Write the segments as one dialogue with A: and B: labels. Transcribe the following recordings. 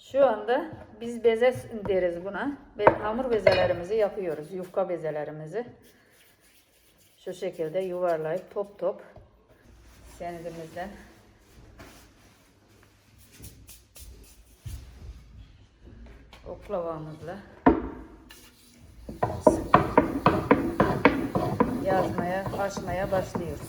A: Şu anda biz beze deriz buna. Ve hamur bezelerimizi yapıyoruz. Yufka bezelerimizi. Şu şekilde yuvarlayıp top top senedimizden oklavamızla yazmaya, açmaya başlıyoruz.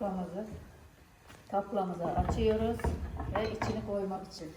A: Yufkamızı taplamıza açıyoruz ve içini koymak için.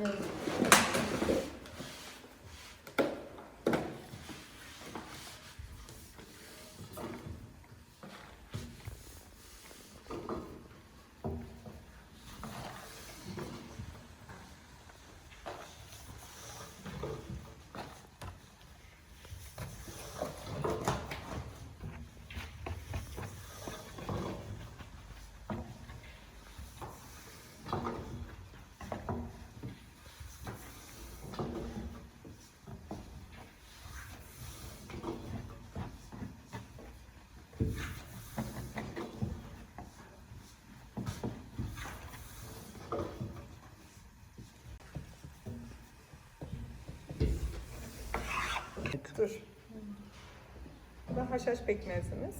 A: Şu
B: Dur. Bu da haşhaş pekmezimiz.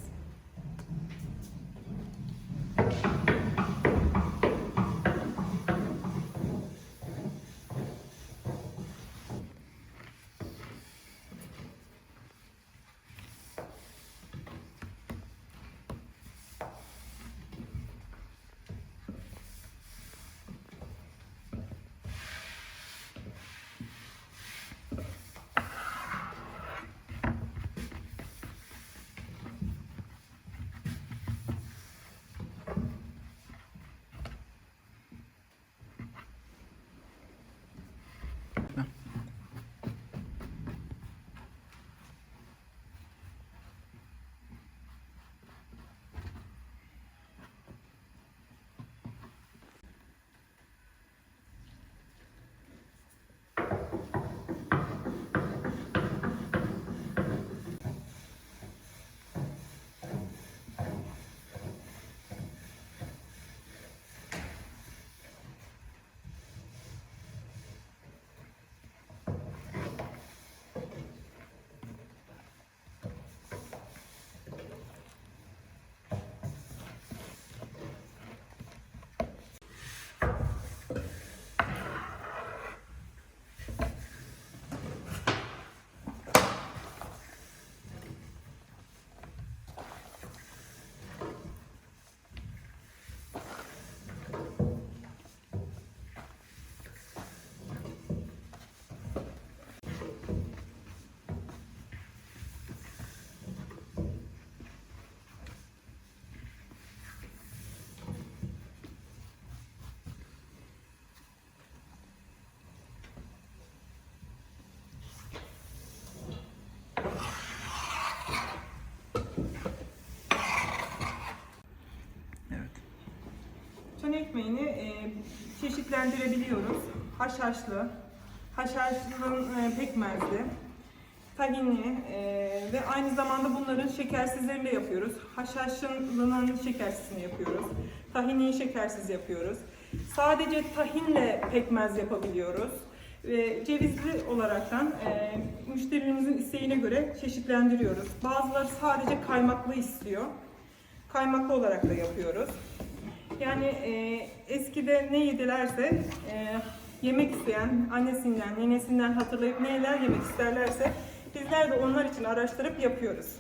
B: Çeşitlendirebiliyoruz. Haşhaşlı, haşhaşlının e, pekmezli, tahinli e, ve aynı zamanda bunların şekersizlerini de yapıyoruz. Haşhaşlının şekersizini yapıyoruz. Tahinliyi şekersiz yapıyoruz. Sadece tahinle pekmez yapabiliyoruz. Ve cevizli olaraktan e, müşterilerimizin isteğine göre çeşitlendiriyoruz. Bazıları sadece kaymaklı istiyor. Kaymaklı olarak da yapıyoruz. Yani e, eskide ne yedilerse e, yemek isteyen annesinden, nenesinden hatırlayıp neler yemek isterlerse bizler de onlar için araştırıp yapıyoruz.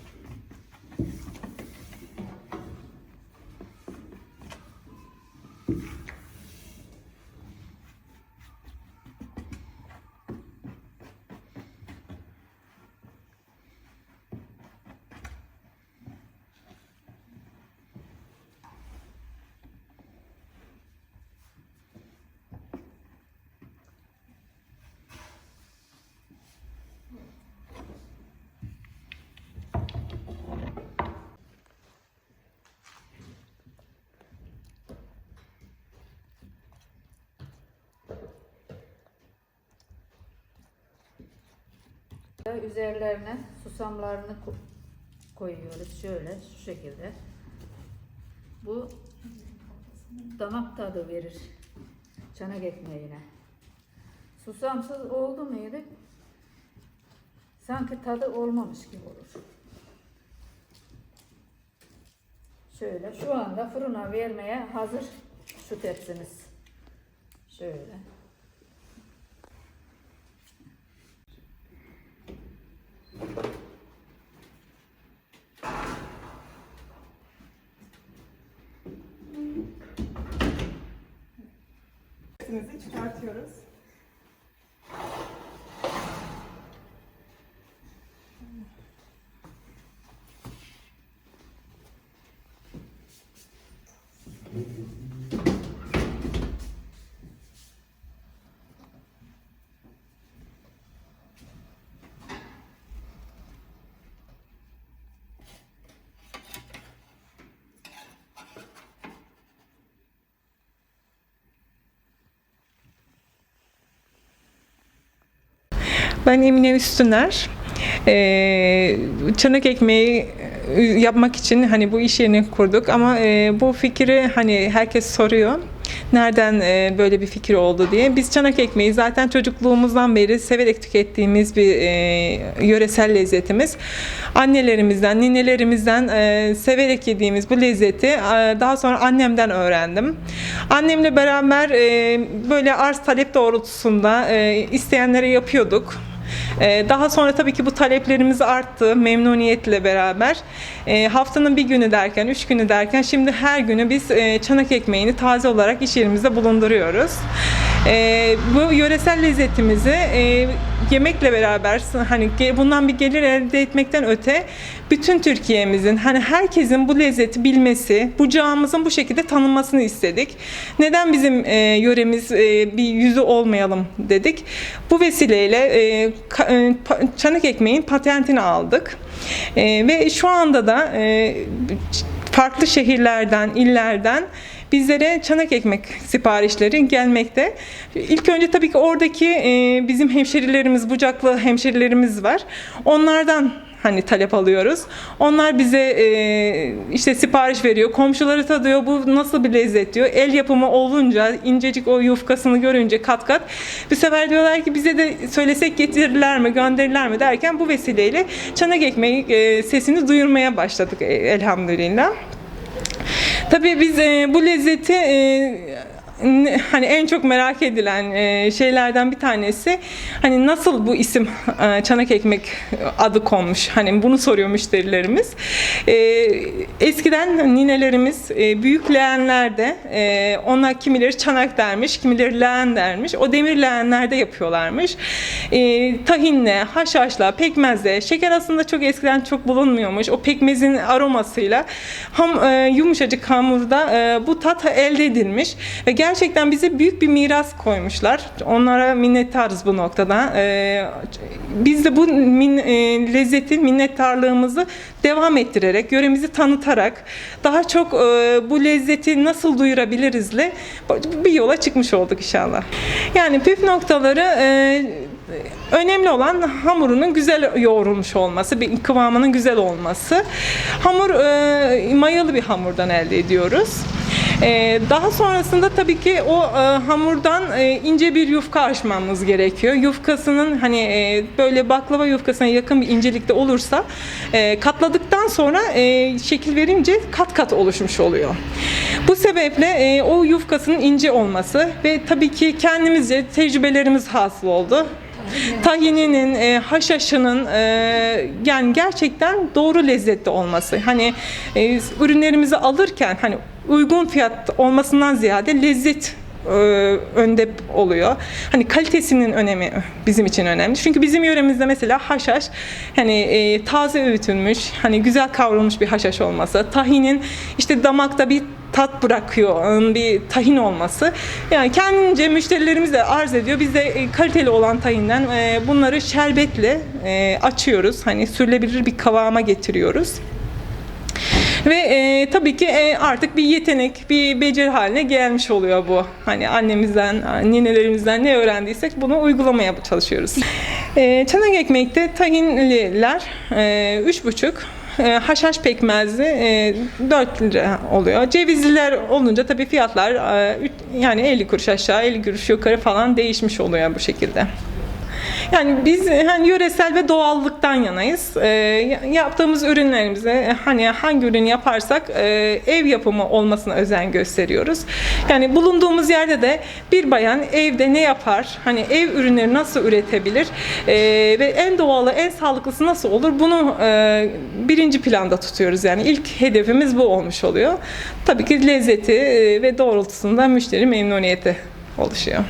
A: Üzerlerine susamlarını ko- koyuyoruz şöyle şu şekilde. Bu damak tadı verir çanak ekmeğine. Susamsız oldu muydu? Sanki tadı olmamış gibi olur. Şöyle şu anda fırına vermeye hazır şu tepsimiz. Şöyle.
B: Etimizi çıkartıyoruz. Ben Emine Üstüner. Ee, çanak ekmeği e, yapmak için hani bu iş yerini kurduk ama e, bu fikri hani herkes soruyor. Nereden e, böyle bir fikir oldu diye. Biz çanak ekmeği zaten çocukluğumuzdan beri severek tükettiğimiz bir yöresel lezzetimiz. Annelerimizden, ninelerimizden severek yediğimiz bu lezzeti daha sonra annemden öğrendim. Annemle beraber böyle arz talep doğrultusunda isteyenlere yapıyorduk. Ee, Daha sonra tabii ki bu taleplerimiz arttı memnuniyetle beraber. Ee, Haftanın bir günü derken, üç günü derken şimdi her günü biz e, çanak ekmeğini taze olarak iş yerimizde bulunduruyoruz. Ee, Bu yöresel lezzetimizi e, yemekle beraber hani bundan bir gelir elde etmekten öte bütün Türkiye'mizin hani herkesin bu lezzeti bilmesi, bucağımızın bu şekilde tanınmasını istedik. Neden bizim e, yöremiz e, bir yüzü olmayalım dedik. Bu vesileyle e, ka- e, çanak ekmeğin patentini aldık. E, ve şu anda da e, farklı şehirlerden, illerden bizlere çanak ekmek siparişleri gelmekte. İlk önce tabii ki oradaki e, bizim hemşerilerimiz, bucaklı hemşerilerimiz var. Onlardan hani talep alıyoruz. Onlar bize e, işte sipariş veriyor. Komşuları tadıyor. Bu nasıl bir lezzet diyor. El yapımı olunca incecik o yufkasını görünce kat kat bir sefer diyorlar ki bize de söylesek getirirler mi gönderirler mi derken bu vesileyle çanak ekmeği e, sesini duyurmaya başladık e, elhamdülillah. Tabii biz e, bu lezzeti e, hani en çok merak edilen e, şeylerden bir tanesi hani nasıl bu isim e, çanak ekmek adı konmuş hani bunu soruyor müşterilerimiz. E, eskiden ninelerimiz büyük leğenlerde ona kimileri çanak dermiş, kimileri leğen dermiş. O demir leğenlerde yapıyorlarmış. Tahinle, haşhaşla, pekmezle, şeker aslında çok eskiden çok bulunmuyormuş. O pekmezin aromasıyla ham, yumuşacık hamurda bu tat elde edilmiş ve gerçekten gerçekten bize büyük bir miras koymuşlar. Onlara minnettarız bu noktada. Ee, biz de bu e, lezzeti, minnettarlığımızı devam ettirerek, yöremizi tanıtarak daha çok e, bu lezzeti nasıl duyurabilirizle bir yola çıkmış olduk inşallah. Yani püf noktaları e, önemli olan hamurunun güzel yoğrulmuş olması, bir kıvamının güzel olması. Hamur mayalı bir hamurdan elde ediyoruz. E, daha sonrasında tabii ki o e, hamurdan e, ince bir yufka açmamız gerekiyor. Yufkasının hani e, böyle baklava yufkasına yakın bir incelikte olursa e, katladıktan sonra e, şekil verince kat kat oluşmuş oluyor. Bu sebeple e, o yufkasının ince olması ve tabii ki kendimizce tecrübelerimiz hasıl oldu. Tahininin, e, haşhaşının e, yani gerçekten doğru lezzetli olması. Hani e, ürünlerimizi alırken hani uygun fiyat olmasından ziyade lezzet e, önde oluyor. Hani kalitesinin önemi bizim için önemli. Çünkü bizim yöremizde mesela haşhaş hani e, taze öğütülmüş, hani güzel kavrulmuş bir haşhaş olması, tahinin işte damakta bir tat bırakıyor, onun bir tahin olması. Yani kendince müşterilerimiz de arz ediyor. Biz de e, kaliteli olan tahinden e, bunları şerbetle açıyoruz. Hani sürülebilir bir kıvama getiriyoruz. Ve e, tabii ki e, artık bir yetenek, bir beceri haline gelmiş oluyor bu. Hani annemizden, ninelerimizden ne öğrendiysek bunu uygulamaya çalışıyoruz. E, çanak ekmekte tahinliler e, üç buçuk, e, haşhaş pekmezli e, 4 lira oluyor. Cevizliler olunca tabii fiyatlar e, yani 50 kuruş aşağı 50 kuruş yukarı falan değişmiş oluyor bu şekilde. Yani biz hani yöresel ve doğallıktan yanayız. Ee, yaptığımız ürünlerimize hani hangi ürün yaparsak e, ev yapımı olmasına özen gösteriyoruz. Yani bulunduğumuz yerde de bir bayan evde ne yapar? Hani ev ürünleri nasıl üretebilir? Ee, ve en doğalı, en sağlıklısı nasıl olur? Bunu e, birinci planda tutuyoruz. Yani ilk hedefimiz bu olmuş oluyor. Tabii ki lezzeti e, ve doğrultusunda müşteri memnuniyeti oluşuyor.